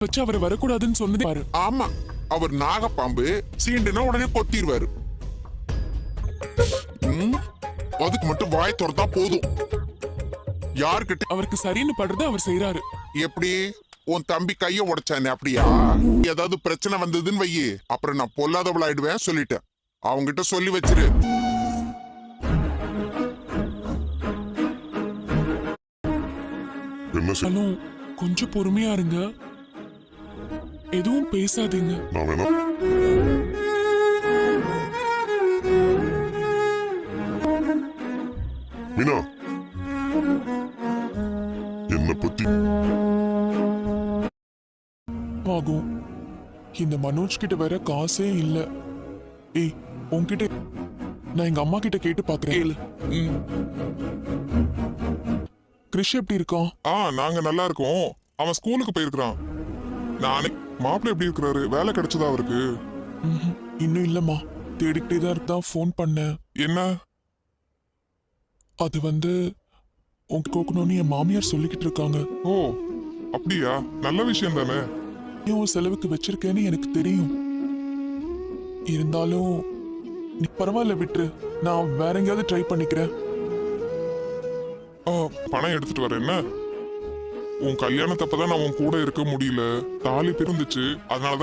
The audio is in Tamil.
வச்சு அவர் வரக்கூடாதுன்னு சொன்னதே பாரு. ஆமா அவர் நாகப்பாம்பு சீண்டுனா உடனே கொத்திடுவாரு ம், அதுக்கு மட்டும் வாய் திறந்தா போதும். யார்கிட்ட அவருக்கு சரின்னு படுறத அவர் செய்யறாரு எப்படி? உன் தம்பி கைய உடைச்சானே அப்படியா? ஏதாவது பிரச்சனை வந்ததுன்னு வையி. அப்புறம் நான் பொல்லாதவளாயிடுவேன் சொல்லிட்டேன் அவங்கிட்ட சொல்லி வச்சிரு. என்ன கொஞ்சம் பொறுமையா இருங்க. எதுவும் பேசாதீங்க. நான் வேணா மீனா. என்ன பத்தி ஆகும். இந்த மனோஜ் கிட்ட வேற காசே இல்ல. ஏய் உன்கிட்ட நான் எங்க அம்மா கிட்ட கேட்டு பாக்குறேன். கிரிஷ் எப்படி இருக்கான்? ஆ நாங்க நல்லா இருக்கோம். அவன் ஸ்கூலுக்கு போயிருக்கிறான். நானே மாப்பிள்ளை எப்படி இருக்கிறாரு? வேலை கிடைச்சதா அவருக்கு. இன்னும் இல்லம்மா. தேடிக்கிட்டே தான் இருந்தான் ஃபோன் பண்ணேன். என்ன? அது வந்து உங்க கோக்கணும்னு என் மாமியார் சொல்லிக்கிட்டு இருக்காங்க. ஓ அப்படியா? நல்ல விஷயம் தானே. நீ உன் செலவுக்கு வச்சிருக்கேன்னு எனக்கு தெரியும். இருந்தாலும் நீ பரவாயில்ல விட்டுரு. நான் வேற எங்கேயாவது ட்ரை பண்ணிக்கிறேன். பணம் எடுத்துட்டு வரேன் என்ன? உன் கல்யாணத்தப்பதான் நான் உன் கூட இருக்க முடியல. தாலி பிரிந்துச்சு அதனால